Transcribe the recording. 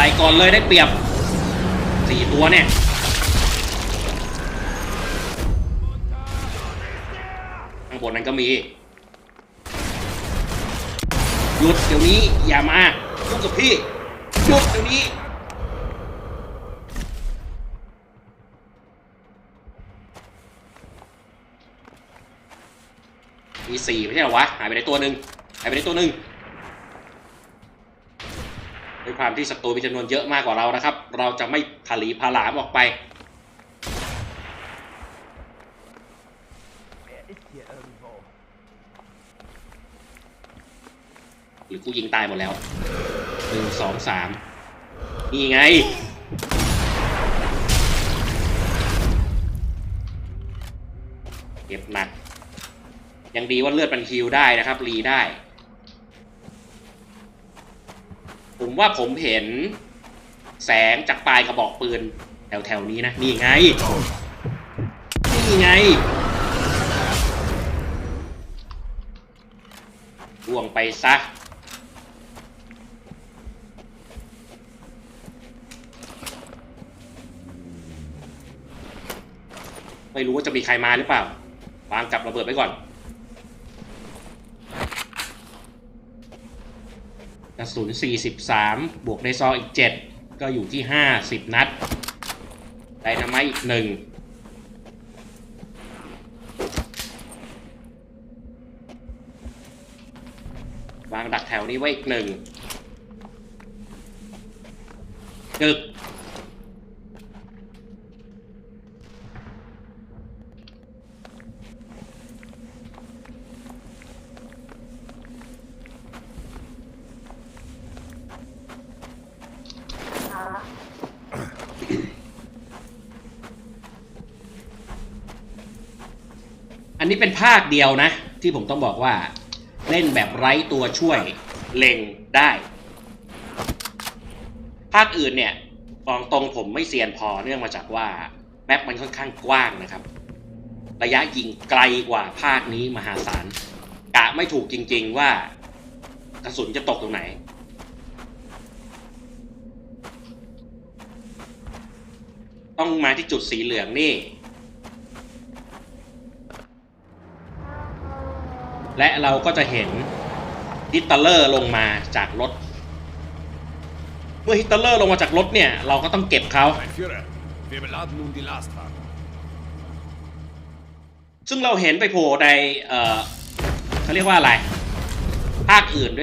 ส่ก่อนเลยได้เปรียบสี่ตัวเนี่ยข้างบนนั้นก็มี หยุดเดี๋ยวนี้อย่ามายุ่งกับพี่ หยุดเดี๋ยวนี้มีสี่ไม่ใช่เหรอวะ หายไปไหนตัวหนึ่งหายไปไหนตัวหนึ่ง ด้วยความที่ศัตรูมีจำนวนเยอะมากกว่าเรานะครับ เราจะไม่ผลีผลามออกไป หรือกูยิงตายหมดแล้วหนึ่งสองสามนี่ไง เก็บหนัก ยังดีว่าเลือดมันฮิวได้นะครับ รีได้ ผมว่าผมเห็น แสงจากปลายกระบอกปืน แถวๆนี้นะ นี่ไง นี่ไงล่วงไปซะไม่รู้ว่าจะมีใครมาหรือเปล่าวางกับระเบิดไว้ก่อน กระสุน 43 บวกในซองอีก 7 ก็อยู่ที่ 50 นัด ไดนาไมอีกหนึ่งวางดักแถวนี้ไว้อีกหนึ่งกึก อันนี้เป็นภาคเดียวนะ ที่ผมต้องบอกว่า เล่นแบบไร้ตัวช่วยเล็งได้ ภาคอื่นเนี่ยบอกตรงผมไม่เซียนพอเนื่องมาจากว่าแมปมันค่อนข้างกว้างนะครับ ระยะยิงไกลกว่าภาคนี้มหาศาลกะไม่ถูกจริง ๆว่ากระสุนจะตกตรงไหนต้องมาที่จุดสีเหลืองนี่ และเราก็จะเห็นฮิตเตอร์เลอร์ลงมาจากรถ เมื่อฮิตเตอร์เลอร์ลงมาจากรถเนี่ย เราก็ต้องเก็บเขา Mein Führer, wir beladen nun die Lastwagen. ซึ่งเราเห็นไปโผล่ในเอ่อเขาเรียกว่าอะไร ภาคอื่นด้วย